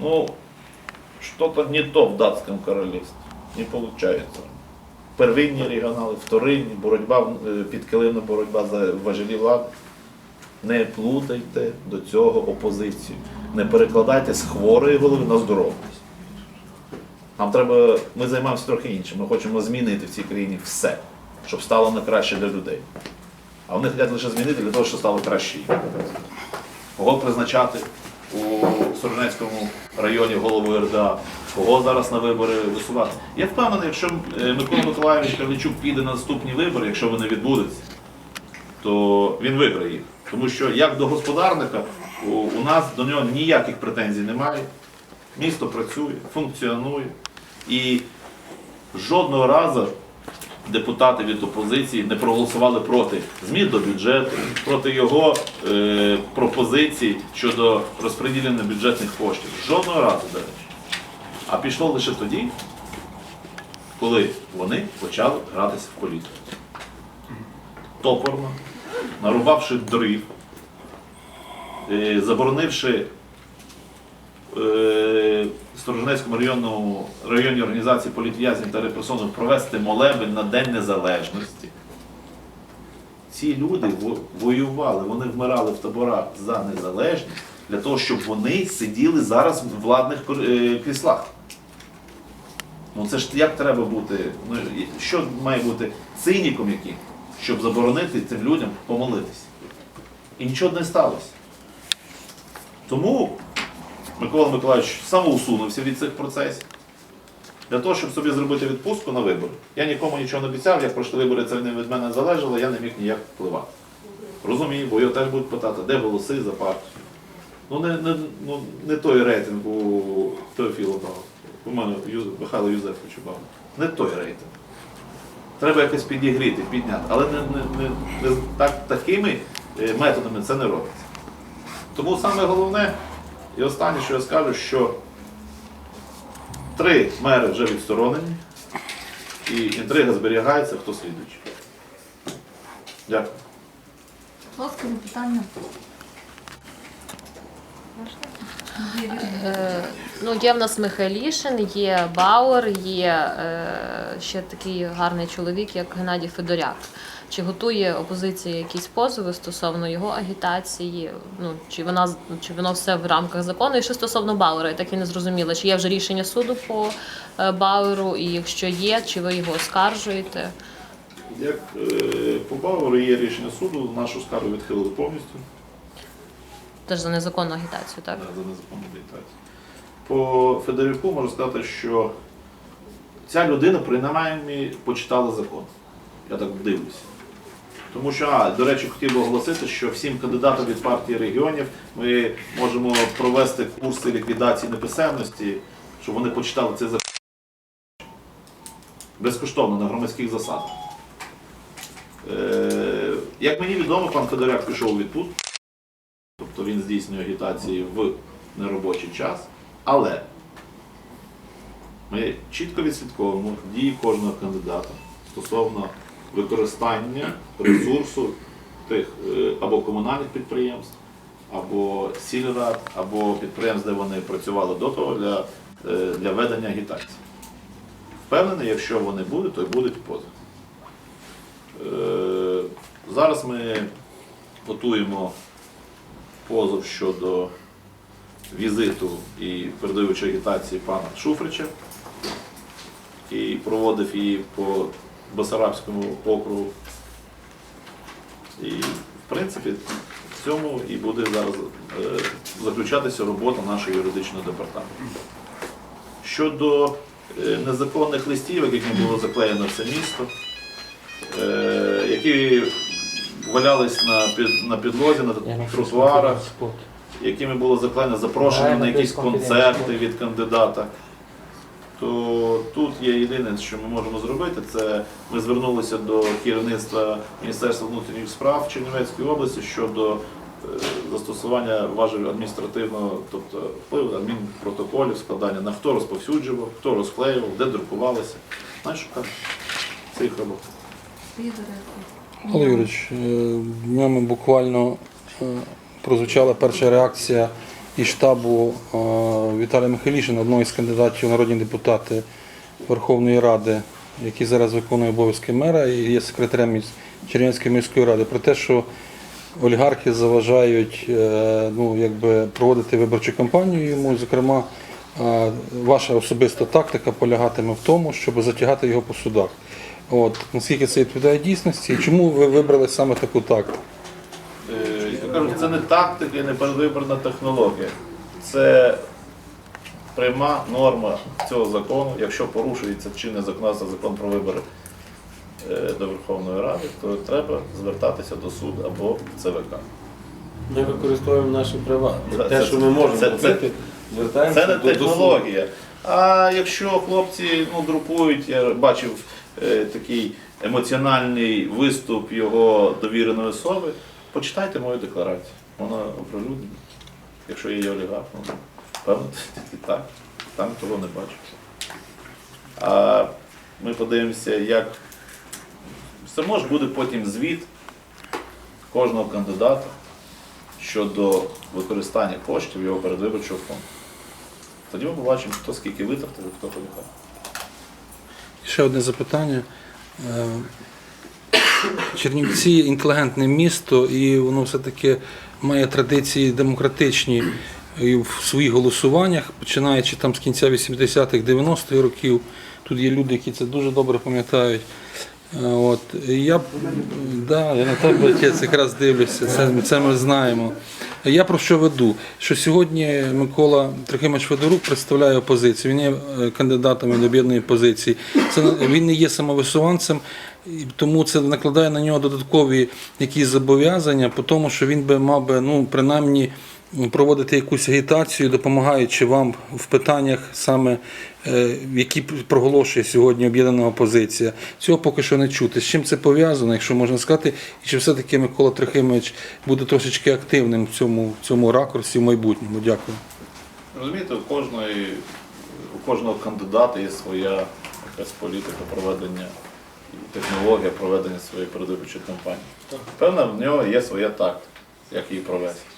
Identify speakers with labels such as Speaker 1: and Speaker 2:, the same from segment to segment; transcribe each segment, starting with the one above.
Speaker 1: Ну, что-то не то в датском королевстве. Не получается. Первинні регіонали, вторинні, боротьба, е, підкилимна боротьба за важелі влади. Не плутайте до цього опозицію. Не перекладайте з хворої голови на здорову. Нам треба, ми займаємося трохи іншим. Ми хочемо змінити в цій країні все, щоб стало на краще для людей. А вони хочуть лише змінити для того, щоб стало краще. Кого призначати у Сорожнецькому районі голову РДА, кого зараз на вибори висувати. Я впевнений, якщо е, Микола Миколаївич Карличук піде на наступні вибори, якщо вони відбудуться, то він виграє їх. Тому що як до господарника у нас до нього ніяких претензій немає. Місто працює, функціонує. І жодного разу депутати від опозиції не проголосували проти змін до бюджету, проти його е, пропозицій щодо розподілення бюджетних коштів. Жодного разу, до речі. А пішло лише тоді, коли вони почали гратися в політику. Топорно, нарубавши дрів, е, заборонивши Сторожинецькому районному районній організації політв'язнів та репресованих провести молебень на День Незалежності. Ці люди воювали, вони вмирали в таборах за незалежність для того, щоб вони сиділи зараз в владних е, кріслах. Ну це ж як треба бути? Ну, що має бути циніком яким, щоб заборонити цим людям помолитися? І нічого не сталося. Тому Микола Миколаївич самоусунувся від цих процесів. Для того, щоб собі зробити відпустку на вибори. Я нікому нічого не обіцяв, як пройшли вибори, це не від мене залежало, я не міг ніяк впливати. Розумію, бо його теж будуть питати, де голоси за партію. Ну не, не, ну, не той рейтинг у Теофіла У мене Михайло Юзефовича Бага. Не той рейтинг. Треба якось підігріти, підняти. Але не, не, не, не так, такими е, методами це не робиться. Тому саме головне, і останнє, що я скажу, що три мери вже відсторонені, і інтрига зберігається, хто слідуючий. Дякую.
Speaker 2: Будь ласка, запитання.
Speaker 3: Е, Ну, є в нас Михайлішин, є Бауер, є е, ще такий гарний чоловік, як Геннадій Федоряк. Чи готує опозиція якісь позови стосовно його агітації? Ну чи вона чи воно все в рамках закону? І що стосовно Бауера, я так і не зрозуміла, чи є вже рішення суду по е, Бауеру, і якщо є, чи ви його оскаржуєте?
Speaker 1: Як по Бауеру є рішення суду, нашу скаргу відхилили повністю
Speaker 3: Теж за незаконну агітацію, так?
Speaker 1: е, за незаконну агітацію. По Федорюку можу сказати, що ця людина принаймні почитала закон. Я так дивлюся. Тому що, а, до речі, хотів би оголосити, що всім кандидатам від партії регіонів ми можемо провести курси ліквідації неписемності, щоб вони почитали цей закон безкоштовно на громадських засадах. Е, як мені відомо, пан Федоряк пішов у відпустку, він здійснює агітації в неробочий час, але ми чітко відслідковуємо дії кожного кандидата стосовно використання ресурсу тих е, або комунальних підприємств, або сільрад, або підприємств, де вони працювали до того для, е, для ведення агітації. Впевнений, якщо вони будуть, то й будуть позов. Е, Зараз ми готуємо позов щодо візиту і передаючої агітації пана Шуфрича і проводив її по Басарабському округу. І, в принципі, в цьому і буде зараз е, заключатися робота нашого юридичного департаменту. Щодо е, незаконних листівок, якими було заклеєно все місто, е, які валялись на, під, на підлозі, на тротуарах, якими було заклеєно запрошення на якісь концерти від кандидата. То тут є єдине, що ми можемо зробити, це ми звернулися до керівництва Міністерства внутрішніх справ Чернівецької області щодо е, застосування важелів адміністративного, тобто впливу адмінпротоколів, складання на хто розповсюджував, хто розклеював, де друкувалося. Знаєш, шукати цих робот.
Speaker 4: Олег Юрійович, е, днями буквально е, прозвучала перша реакція і штабу е, Віталія Михайлішина, одного із кандидатів народні депутати Верховної Ради, який зараз виконує обов'язки мера і є секретарем Чернівської міської ради, про те, що олігархи заважають е, ну, якби, проводити виборчу кампанію йому. Зокрема, е, ваша особиста тактика полягатиме в тому, щоб затягати його по судах. От, наскільки це відповідає дійсності, і чому ви вибрали саме таку тактику?
Speaker 1: Е, Я кажу, це не тактика і не передвиборна технологія. Це пряма норма цього закону. Якщо порушується чинне законодавство закон про вибори е, до Верховної Ради, то треба звертатися до суду або в ЦВК.
Speaker 5: Ми використовуємо наші права.
Speaker 1: Це-
Speaker 5: Те,
Speaker 1: це-
Speaker 5: що ми можемо
Speaker 1: це- це-
Speaker 5: звертаємося
Speaker 1: Це не
Speaker 5: до, до суду.
Speaker 1: А якщо хлопці ну, друкують, я бачив е, такий емоціональний виступ його довіреної особи, почитайте мою декларацію. Вона оприлюднена. Якщо є олігарх, ну, певно, тільки так. Там того не бачу. А ми подивимося, як все може буде потім звіт кожного кандидата щодо використання коштів його передвиборчого фонду. Тоді ми побачимо, хто скільки витратив, хто полюхав.
Speaker 4: Ще одне запитання. Е, Чернівці інтелігентне місто, і воно все-таки має традиції демократичні і в своїх голосуваннях, починаючи там з кінця 80-х, 90-х років. Тут є люди, які це дуже добре пам'ятають. Е, От. Я, да, я на тебе отець якраз дивлюся, це, це ми знаємо. Я про що веду? Що сьогодні Микола Трохимович Федорук представляє опозицію. Він є е, кандидатом від об'єднаної позиції. Це він не є самовисуванцем, тому це накладає на нього додаткові якісь зобов'язання, тому, що він би мав би ну принаймні проводити якусь агітацію, допомагаючи вам в питаннях саме е, які проголошує сьогодні об'єднана опозиція. Цього поки що не чути. З чим це пов'язано, якщо можна сказати, і чи все-таки Микола Трохимович буде трошечки активним в цьому, в цьому ракурсі в майбутньому? Дякую.
Speaker 1: Розумієте, у кожної, у кожного кандидата є своя якась політика проведення технологія проведення своєї передвиборчої кампанії. Певно, в нього є своя тактика, як її провести.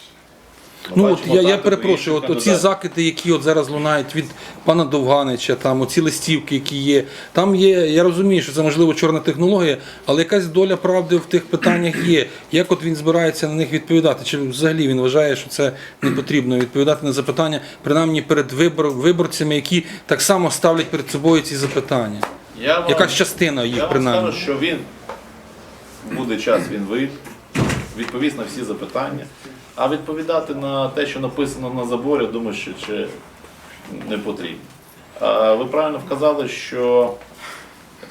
Speaker 4: Ну от я, я перепрошую, от оці закиди, які от зараз лунають від пана Довганича, там оці листівки, які є. Там є, я розумію, що це можливо чорна технологія, але якась доля правди в тих питаннях є. Як от він збирається на них відповідати? Чи взагалі він вважає, що це не потрібно відповідати на запитання, принаймні перед вибор, виборцями, які так само ставлять перед собою ці запитання?
Speaker 1: Я вам-
Speaker 4: Якась частина їх
Speaker 1: Я вам
Speaker 4: принаймні.
Speaker 1: скажу, що він буде час, він вийде, відповість на всі запитання. А відповідати на те, що написано на заборі, думаю, що ще не потрібно. Ви правильно вказали, що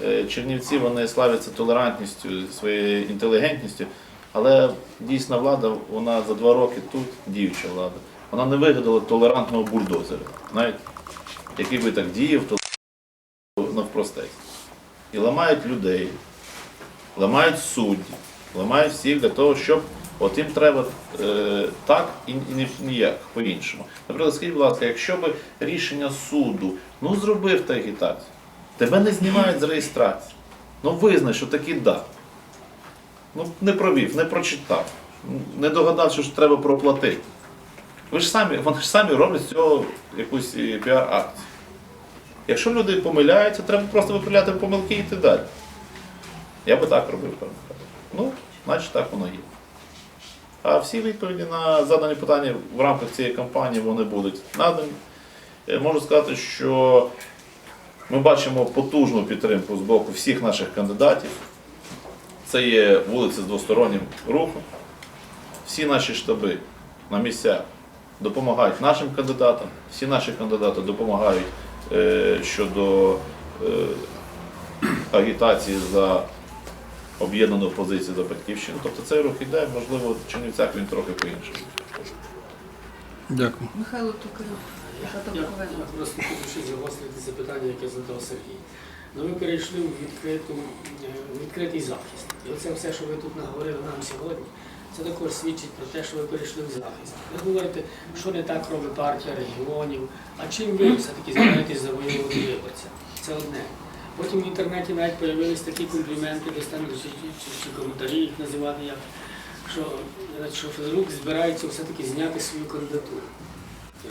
Speaker 1: е, Чернівці вони славляться толерантністю, своєю інтелігентністю, але дійсна влада, вона за два роки тут діюча влада. Вона не вигадала толерантного бульдозера, знаєте, який би так діяв, то навпростець. І ламають людей, ламають судді, ламають всіх для того, щоб от їм треба е, так і, і ніяк по-іншому. Наприклад, скажіть, будь ласка, якщо би рішення суду, ну зробив ти агітацію, тебе не знімають з реєстрації. Ну визнай, що таки да. Ну не провів, не прочитав, не догадався, що треба проплатити. Ви ж самі, вони ж самі роблять з цього якусь е, піар-акцію. Якщо люди помиляються, треба просто виправляти помилки і йти далі. Я би так робив. Ну, значить так воно є. А всі відповіді на задані питання в рамках цієї кампанії вони будуть надані. Е, Можу сказати, що ми бачимо потужну підтримку з боку всіх наших кандидатів. Це є вулиці з двостороннім рухом. Всі наші штаби на місцях допомагають нашим кандидатам, всі наші кандидати допомагають е, щодо е, агітації за об'єднану опозицію за батьківщину. Тобто цей рух іде, можливо, в Чернівцях він трохи по-іншому.
Speaker 4: Дякую.
Speaker 2: Михайло Токарюк,
Speaker 6: Я, просто хочу ще загострити запитання, яке задав Сергій. Ну, ви перейшли в, відкриту, е, відкритий захист. І оце все, що ви тут наговорили нам сьогодні, це також свідчить про те, що ви перейшли в захист. Ви говорите, що не так робить партія регіонів, а чим ви все-таки збираєтесь завоювати виборця? Це одне. Потім в інтернеті навіть з'явились такі компліменти, десь там чи, коментарі їх називати як, що, е, що Федорук збирається все-таки зняти свою кандидатуру.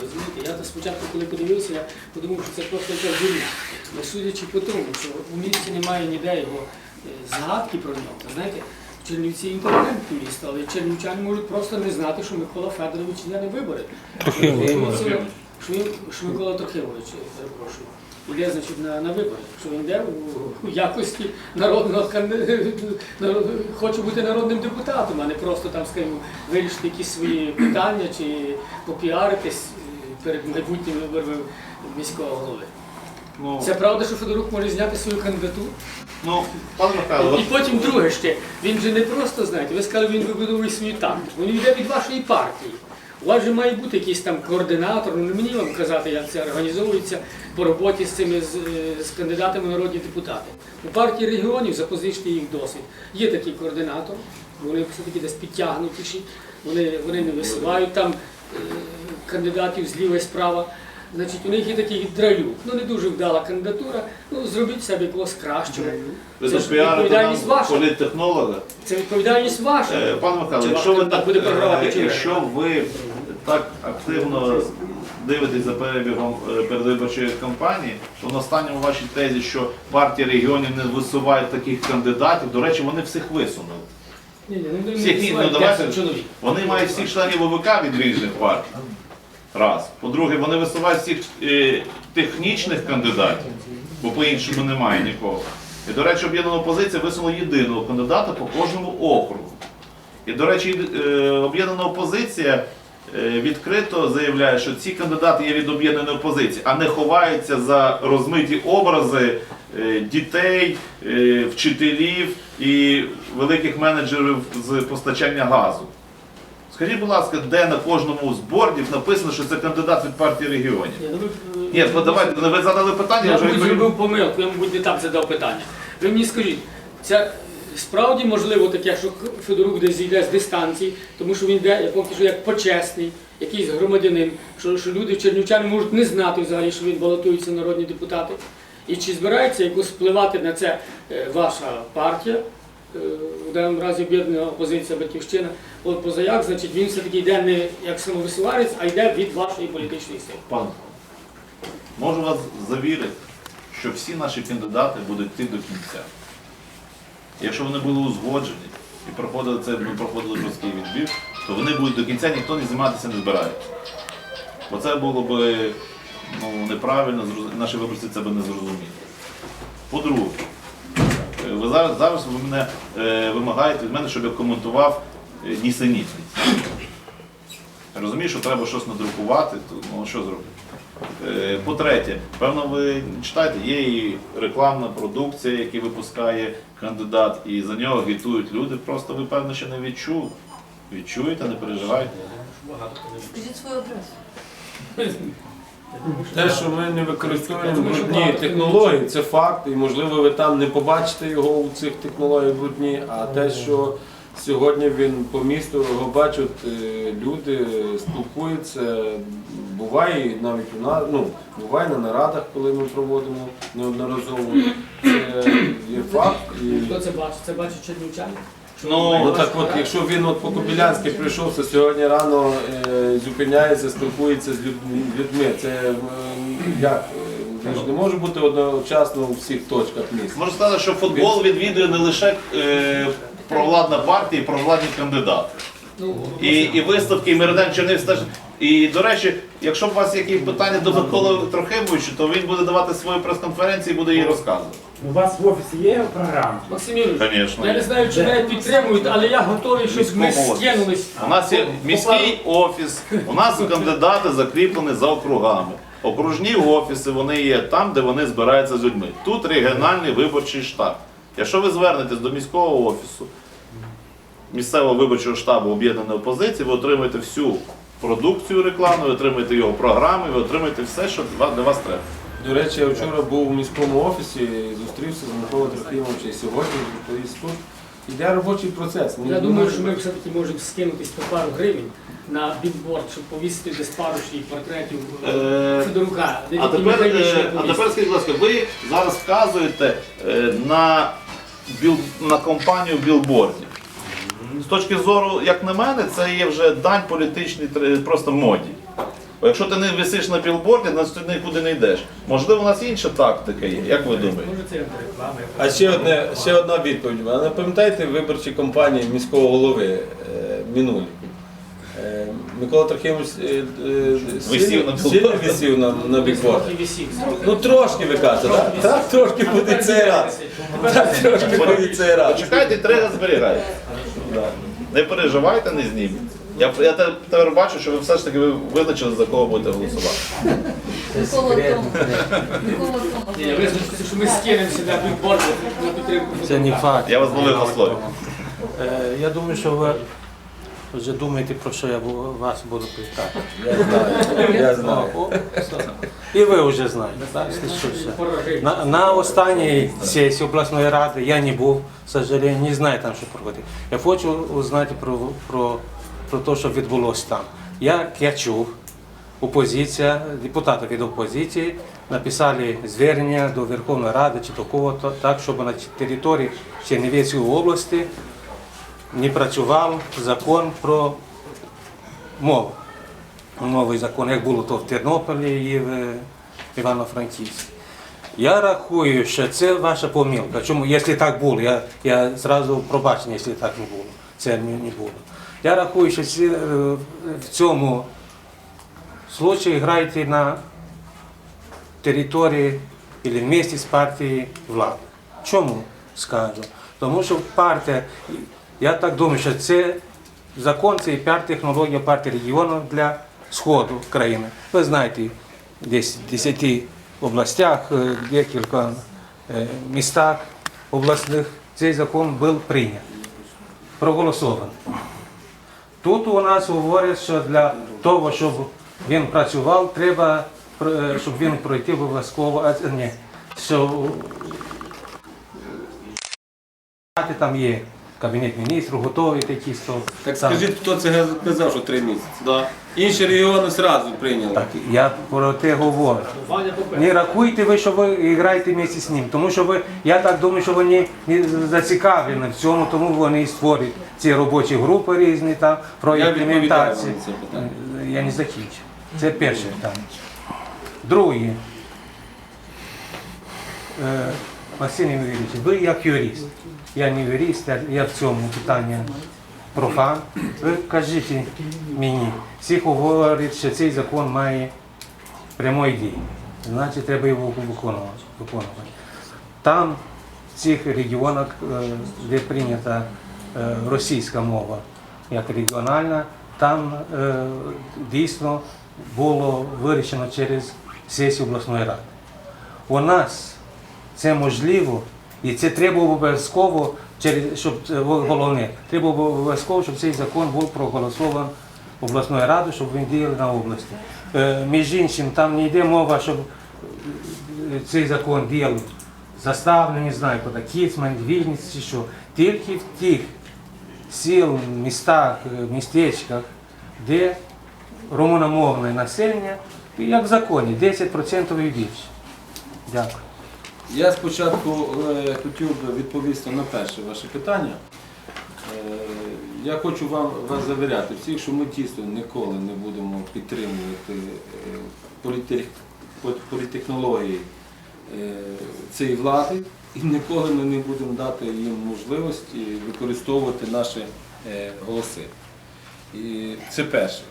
Speaker 6: Розумієте, я то спочатку, коли подивився, я подумав, що це просто якась дурня. Але судячи по тому, що у місті немає ніде його е, згадки про нього, знаєте, Чернівці інтелігентне місто, але чернівчани можуть просто не знати, що Микола Федорович йде на вибори.
Speaker 4: Трохимович.
Speaker 6: Що, що, Микола Трохимович, перепрошую, йде значить, на, на вибори, що він йде у, якості народного народ- хоче бути народним депутатом, а не просто там, скажімо, вирішити якісь свої питання чи попіаритись е, перед майбутніми виборами міського голови.
Speaker 1: Ну,
Speaker 6: Це правда, що Федорук може зняти свою кандидатуру?
Speaker 1: ну пане Михайло,
Speaker 6: І потім друге ще. Він же не просто, знаєте, ви сказали, він вибудовує свою тактику. Він йде від вашої партії. У вас же має бути якийсь там координатор, ну не мені вам казати, як це організовується по роботі з цими з, е, з кандидатами народні депутати. У партії регіонів запозичте їх досвід. Є такий координатор, вони все-таки десь підтягнутіші, вони, вони не висувають там е, кандидатів зліва і справа. Значить, у них є такий драюк. Ну не дуже вдала кандидатура. Ну зробіть себе якогось кращого.
Speaker 1: ви
Speaker 6: Це ж
Speaker 1: запіарите
Speaker 6: відповідальність ваша.
Speaker 1: політтехнолога.
Speaker 6: Це відповідальність ваша.
Speaker 1: Е, Пане Михайло,
Speaker 6: Чи
Speaker 1: якщо ви
Speaker 6: так
Speaker 1: так,
Speaker 6: буде програвати,
Speaker 1: е,
Speaker 6: чи ні?
Speaker 1: якщо ви так активно дивитесь за перебігом е, передвиборчої кампанії, то на останньому вашій тезі, що партія регіонів не висуває таких кандидатів, до речі, вони всіх висунули.
Speaker 6: Ні, ні, ну,
Speaker 1: Всіх ні, ну, давайте.
Speaker 6: чоловік.
Speaker 1: Вони мають всіх членів ОВК від різних партій. Раз. По-друге, вони висувають всіх е, технічних кандидатів, бо по-іншому немає нікого. І, до речі, об'єднана опозиція висунула єдиного кандидата по кожному округу. І, до речі, е, об'єднана опозиція е, відкрито заявляє, що ці кандидати є від об'єднаної опозиції, а не ховаються за розмиті образи е, дітей, е, вчителів і великих менеджерів з постачання газу. Скажіть, будь ласка, де на кожному з бордів написано, що це кандидат від партії регіонів?
Speaker 6: Ні, ну, ви,
Speaker 1: Ні, ви давайте, ви задали питання, я
Speaker 6: Я,
Speaker 1: вже
Speaker 6: мабуть,
Speaker 1: відповім.
Speaker 6: зробив помилку, я, мабуть, не так задав питання. Ви мені скажіть, це справді можливо таке, що Федорук десь зійде з дистанції, тому що він йде, я поки що як почесний, якийсь громадянин, що, що люди чернівчани можуть не знати взагалі, що він балотується народні депутати. І чи збирається якось впливати на це е, ваша партія, е, в даному разі об'єднана опозиція Батьківщина, от позаяк, значить, він все-таки йде не як самовисуванець, а йде від вашої політичної сили.
Speaker 1: Пан, можу вас завірити, що всі наші кандидати будуть йти до кінця. Якщо вони були узгоджені і проходили це, ми проходили жорсткий відбір, то вони будуть до кінця, ніхто не зніматися не збирається. Бо це було б ну, неправильно, наші виборці це б не зрозуміли. По-друге, е, ви зараз, зараз ви мене е, вимагаєте від мене, щоб я коментував е, нісенітниць. Розумію, що треба щось надрукувати, то ну що зробити? Е, По-третє, певно, ви читаєте, є і рекламна продукція, яку випускає кандидат, і за нього агітують люди. Просто ви, певно, ще не відчули. Відчуєте, не переживайте.
Speaker 2: Скажіть свою адресу.
Speaker 5: Те, що ми не використовуємо брудні технології, це факт, і можливо ви там не побачите його у цих технологіях брудні, а те, що сьогодні він по місту його бачать, е, люди спілкуються, буває навіть у нас, ну, буває на нарадах, коли ми проводимо неодноразово. Це є факт. І...
Speaker 6: Хто це бачить? Це бачить чернівчани?
Speaker 1: Ну,
Speaker 5: Ну так от, якщо він от по Кобилянськи прийшов, то сьогодні рано е, зупиняється, спілкується з людьми, людьми. Це е, як? Він ж не може бути одночасно у всіх точках міста.
Speaker 1: Можу сказати, що футбол відвідує не лише е, провладна партія, і провладні кандидати.
Speaker 6: Ну,
Speaker 1: І, і виставки, і Мериден Чернівський теж. І, до речі, якщо б у вас якісь питання до Миколи Трохимовича, то він буде давати свою прес-конференцію і буде її розказувати.
Speaker 7: У вас в офісі є програма?
Speaker 6: Максим Юрійович,
Speaker 1: Звісно.
Speaker 6: я не знаю, чи мене підтримують, але я готовий, щоб ми скинулись.
Speaker 1: У нас є міський офіс, у нас кандидати закріплені за округами. Окружні офіси вони є там, де вони збираються з людьми. Тут регіональний виборчий штаб. Якщо ви звернетесь до міського офісу, місцевого виборчого штабу об'єднаної опозиції, ви отримаєте всю продукцію рекламну, ви отримаєте його програми, ви отримаєте все, що для вас- треба.
Speaker 5: До речі, я вчора був у міському офісі, зустрівся з Миколою Трохимовичем і сьогодні відповість тут. Іде робочий процес. Ми
Speaker 6: Я думаю, що ми все-таки можемо скинутись по пару гривень на бікборд, щоб повісити десь пару ще портретів
Speaker 1: Е,
Speaker 6: Федорука.
Speaker 1: А тепер, е, а тепер скажіть, будь ласка, ви зараз вказуєте е, на, біл, на компанію білбордів. З точки зору, як на мене, це є вже дань політичній просто моді. Бо якщо ти не висиш на білборді, значить ти нікуди не йдеш. Можливо, у нас інша тактика є. Як ви думаєте?
Speaker 5: А ще одне, ще одна відповідь. А не пам'ятаєте виборчі кампанії міського голови е, минулі? Е, Микола Трохимович е,
Speaker 1: Висів на
Speaker 5: сильно, висів на, на бікборді. Ну трошки ви кажете, так? Так, трошки буде цей раз. Так, трошки буде цей раз.
Speaker 1: Почекайте, і треба Не переживайте, не зніміть. Я, я тепер бачу, що ви все ж таки ви визначили, за кого будете голосувати.
Speaker 6: Визначиться, що ми скинемося на бікборду на підтримку.
Speaker 8: Це не факт.
Speaker 1: Я вас зловив на слові.
Speaker 8: Е, Я думаю, що ви вже думаєте, про що я вас буду питати.
Speaker 5: Я знаю, я знаю.
Speaker 8: О. І ви вже знаєте, так? На, на останній сесії обласної ради я не був, сожалению, не знаю там, що проходить. Я хочу узнати про, про, про те, що відбулося там. Як я чув, опозиція, депутати від опозиції написали звернення до Верховної Ради чи до кого-то, так, щоб на території Чернівецької області не працював закон про мову. Новий закон, як було то в Тернополі і в е, Івано-Франківську. Я рахую, що це ваша помилка. Чому, якщо так було, я, я зразу пробачення, якщо так не було. Це не, було. Я рахую, що це, е, в цьому случаї граєте на території або в місті з партії влади. Чому скажу? Тому що партія, я так думаю, що це закон, це і піар-технологія партії регіону для сходу країни. Ви знаєте, десь в 10 областях, е, декілька е, містах обласних цей закон був прийнят, проголосований. Тут у нас говорять, що для того, щоб він працював, треба, е, щоб він пройти обов'язково, а ні, що там є кабінет міністрів, готові такі сто.
Speaker 5: Так скажіть, хто це казав, що три місяці? Інші регіони одразу прийняли.
Speaker 8: Так, я про те говорю. Не рахуйте ви, що ви граєте місці з ним, тому що ви, я так думаю, що вони не зацікавлені в цьому, тому вони і створюють ці робочі групи різні там про
Speaker 5: Я відповідаю
Speaker 8: імплементацію.
Speaker 5: на це питання.
Speaker 8: Я не закінчу. Це перше питання. Друге. Е, Василь Ігорович, ви як юрист. Я не юрист, я- я в цьому питанні профан. Ви кажіть мені, всі говорять, що цей закон має прямої дії. Значить, треба його виконувати. Там, в цих регіонах, е, де прийнята е, російська мова як регіональна, там е, дійсно було вирішено через сесію обласної ради. У нас це можливо, і це треба обов'язково, щоб головне, треба обов'язково, щоб цей закон був проголосований обласною радою, щоб він діяв на області. Е, Між іншим, там не йде мова, щоб е, цей закон діяв заставлено, не знаю, куди, Кіцман, Вінниць чи що. Тільки в тих сіл, містах, е, містечках, де румуномовне населення, як в законі, 10% і більше. Дякую.
Speaker 5: Я спочатку е, хотів би відповісти на перше ваше питання. Е, я хочу вам вас завіряти всіх, що ми дійсно ніколи не будемо підтримувати е, е, цієї влади і ніколи ми не будемо дати їм можливості використовувати наші голоси. І це перше.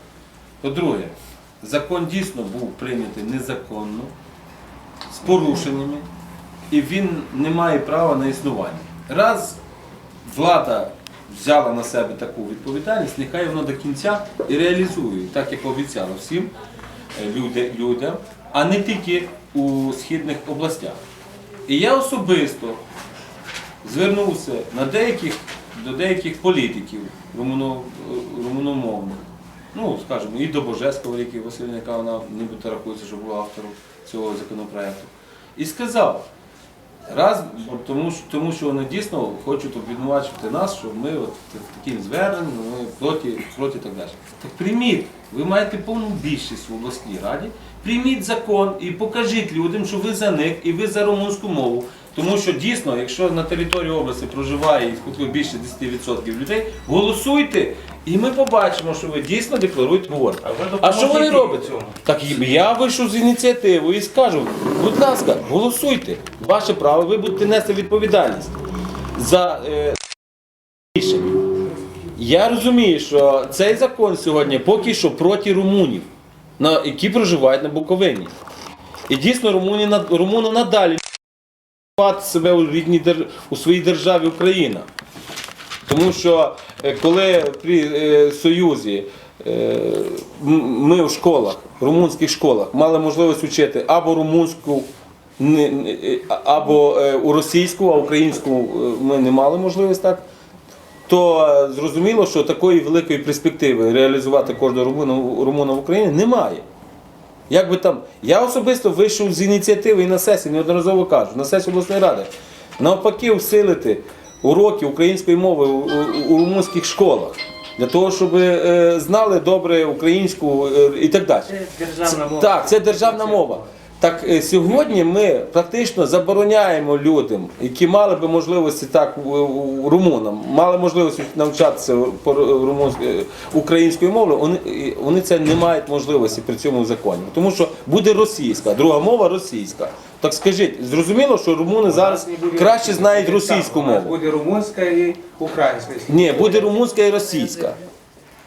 Speaker 5: По-друге, закон дійсно був прийнятий незаконно, з порушеннями, і він не має права на існування. Раз влада взяла на себе таку відповідальність, нехай вона до кінця і реалізує, так як обіцяла всім е, людям, а не тільки у східних областях. І я особисто звернувся на деяких, до деяких політиків румуно, румуномовних, ну, скажімо, і до Божеського, який Василь яка вона нібито рахується, що був автором цього законопроекту. І сказав, раз, тому, тому що вони дійсно хочуть обвинувачувати нас, що ми от таким зверненням, ми проти, проти так далі. Так прийміть, ви маєте повну більшість в обласній раді, прийміть закон і покажіть людям, що ви за них і ви за румунську мову. Тому що дійсно, якщо на території області проживає більше 10% людей, голосуйте І ми побачимо, що ви дійсно декларуєте говорите.
Speaker 8: А
Speaker 5: що вони роблять? Так я вийшов з ініціативою і скажу, будь ласка, голосуйте. Ваше право, ви будете нести відповідальність за е, рішення. Я розумію, що цей закон сьогодні поки що проти румунів, на, які проживають на Буковині. І дійсно румуни надалі себе у, рідній, у своїй державі Україна. Тому що е, коли при е, Союзі е, ми в школах, в румунських школах, мали можливість вчити або румунську, або у російську, а українську ми не мали можливість так, то зрозуміло, що такої великої перспективи реалізувати кожного румуна в Україні немає. Як би там, я особисто вийшов з ініціативи і на сесії, неодноразово кажу, на сесії обласної ради, навпаки, всилити уроки української мови у, у, у румунських школах. Для того, щоб е, знали добре українську е, і так далі.
Speaker 8: Це державна мова.
Speaker 5: Так, це державна мова. Так е, сьогодні ми практично забороняємо людям, які мали би можливості так румунам, мали можливості навчатися по українською мовою. Вони вони це не мають можливості при цьому законі, тому що буде російська, друга мова російська. Так скажіть, зрозуміло, що румуни зараз краще знають російську мову.
Speaker 8: буде румунська і українська.
Speaker 5: Ні, буде румунська і російська.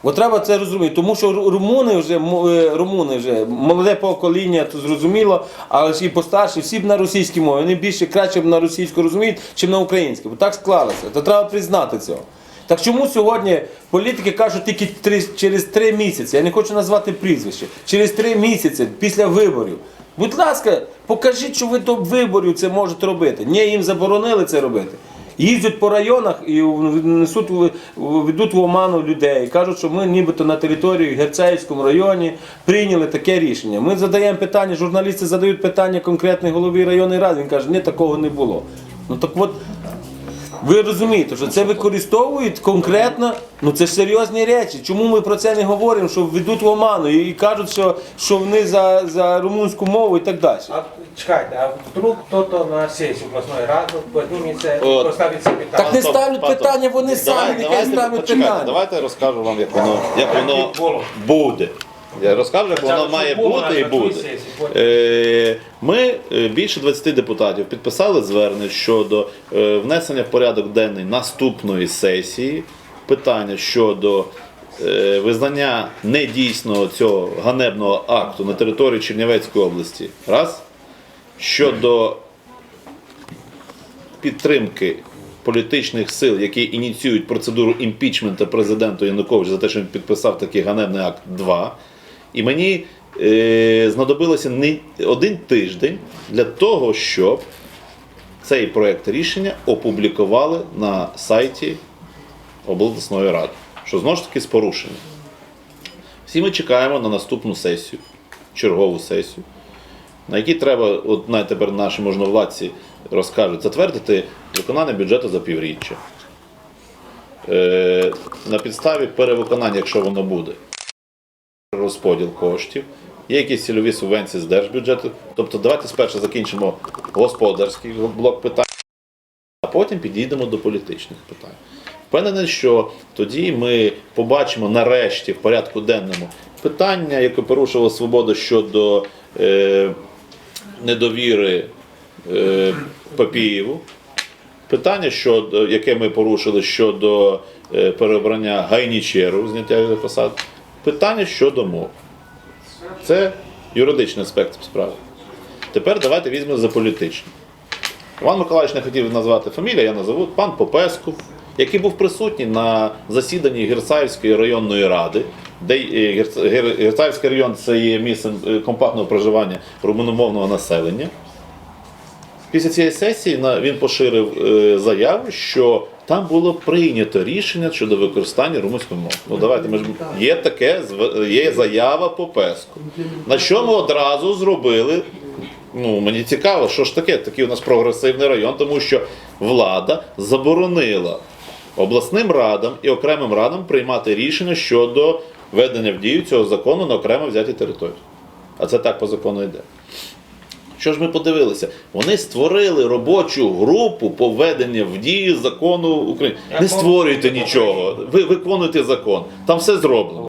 Speaker 5: От треба це розуміти, тому що румуни вже е, румуни вже молоде покоління, то зрозуміло, але ж і постарші, всі б на російській мові. Вони більше краще б на російську розуміють, чим на українську. Бо так склалося. То треба признати цього. Так чому сьогодні політики кажуть тільки три, через три місяці? Я не хочу назвати прізвище. Через три місяці після виборів. Будь ласка, покажіть, що ви до виборів це можете робити. Ні, їм заборонили це робити. Їздять по районах і несуть ведуть в оману людей. Кажуть, що ми нібито на території Герцеївському районі прийняли таке рішення. Ми задаємо питання, журналісти задають питання конкретній голові районної ради. Він каже, ні, такого не було. Ну так от. Ви розумієте, що це використовують конкретно, ну це ж серйозні речі. Чому ми про це не говоримо, що ведуть в оману і кажуть, що, що вони за, за румунську мову і так далі.
Speaker 8: А чекайте, а вдруг хто-то на сесії обласної ради підніметься і поставить це питання?
Speaker 5: Так не ставлять питання, вони самі
Speaker 1: давайте,
Speaker 5: ставлять питання.
Speaker 1: Давайте я розкажу вам, як воно, як воно
Speaker 8: було.
Speaker 1: буде. Я розкажу, як воно
Speaker 8: Хоча
Speaker 1: має
Speaker 8: щоб
Speaker 1: бути і
Speaker 8: на
Speaker 1: буде.
Speaker 8: сесії, потім.
Speaker 1: Е, Ми е, більше 20 депутатів підписали звернення щодо е, внесення в порядок денний наступної сесії питання щодо е, визнання недійсного цього ганебного акту на території Чернівецької області. Раз. Щодо підтримки політичних сил, які ініціюють процедуру імпічменту президенту Януковича за те, що він підписав такий ганебний акт 2. І мені е, знадобилося не один тиждень для того, щоб цей проект рішення опублікували на сайті обласної ради, що знову ж таки з порушенням. Всі ми чекаємо на наступну сесію, чергову сесію, на якій треба, от навіть тепер наші можновладці розкажуть, затвердити виконання бюджету за півріччя. Е, на підставі перевиконання, якщо воно буде, розподіл коштів, є якісь цільові субвенції з держбюджету. Тобто давайте спершу закінчимо господарський блок питань, а потім підійдемо до політичних питань. Впевнений, що тоді ми побачимо нарешті в порядку денному питання, яке порушило свободу щодо е, недовіри е, Папієву. Питання, щодо, яке ми порушили щодо е, переобрання Гайнічеру, зняття його посад. Питання щодо мов. Це юридичний аспект справи. Тепер давайте візьмемо за політичний. Іван Миколаївич не хотів назвати фамілію, я назову пан Попеску, який був присутній на засіданні Герцаївської районної ради, де е, Герц- Гер- Герцаївський район це є місцем е, компактного проживання румуномовного населення. Після цієї сесії він поширив е, заяву, що там було прийнято рішення щодо використання румунської мови. Ну давайте ми ж є таке є заява по песку. На що ми одразу зробили? Ну мені цікаво, що ж таке? Такий у нас прогресивний район, тому що влада заборонила обласним радам і окремим радам приймати рішення щодо введення в дію цього закону на окремо взяті території. А це так по закону йде. Що ж ми подивилися? Вони створили робочу групу по введенню в дію закону України. Не створюйте нічого, ви виконуйте закон. Там все зроблено.